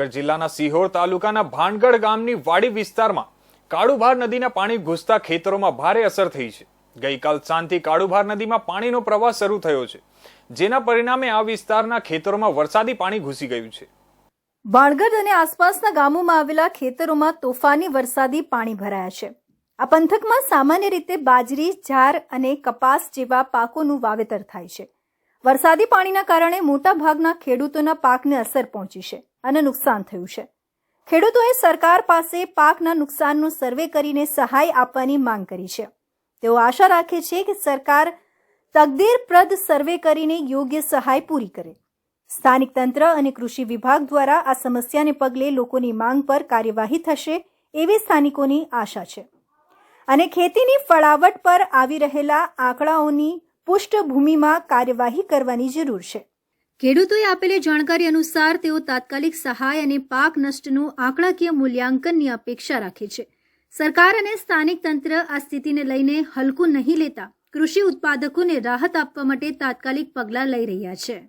મહીસાગર જિલ્લાના સિહોર તાલુકાના ભાનગઢ ગામની વાડી વિસ્તારમાં કાળુભાર નદીના પાણી ઘૂસતા ખેતરોમાં ભારે અસર થઈ છે. ગઈકાલ સાંજથી કાળુભાર નદીમાં પાણીનો પ્રવાહ શરૂ થયો છે. જેના પરિણામે આ વિસ્તારના ખેતરોમાં વરસાદી પાણી ઘૂસી ગયું છે. ભાણગઢ અને આસપાસના ગામોમાં આવેલા ખેતરોમાં તોફાની વરસાદી પાણી ભરાયા છે. આ પંથકમાં સામાન્ય રીતે બાજરી જાર અને કપાસ જેવા પાકોનું વાવેતર થાય છે. વરસાદી પાણીના કારણે મોટા ભાગના ખેડૂતોના પાકને અસર પહોંચી છે અને નુકસાન થયું છે. ખેડૂતોએ સરકાર પાસે પાકના નુકસાનનો સર્વે કરીને સહાય આપવાની માંગ કરી છે. તેઓ આશા રાખે છે કે સરકાર તકદીરપ્રદ સર્વે કરીને યોગ્ય સહાય પૂરી કરે. સ્થાનિક તંત્ર અને કૃષિ વિભાગ દ્વારા આ સમસ્યાને પગલે લોકોની માંગ પર કાર્યવાહી થશે એવી સ્થાનિકોની આશા છે. અને ખેતીની ફળાવટ પર આવી રહેલા આંકડાઓની પૃષ્ઠભૂમિમાં કાર્યવાહી કરવાની જરૂર છે. ખેડૂતોએ આપેલી જાણકારી અનુસાર તેઓ તાત્કાલિક સહાય અને પાક નષ્ટનું આંકડાકીય મૂલ્યાંકનની અપેક્ષા રાખે છે. સરકાર અને સ્થાનિક તંત્ર આ સ્થિતિને લઈને હલકું નહીં લેતા કૃષિ ઉત્પાદકોને રાહત આપવા માટે તાત્કાલિક પગલાં લઈ રહ્યા છે.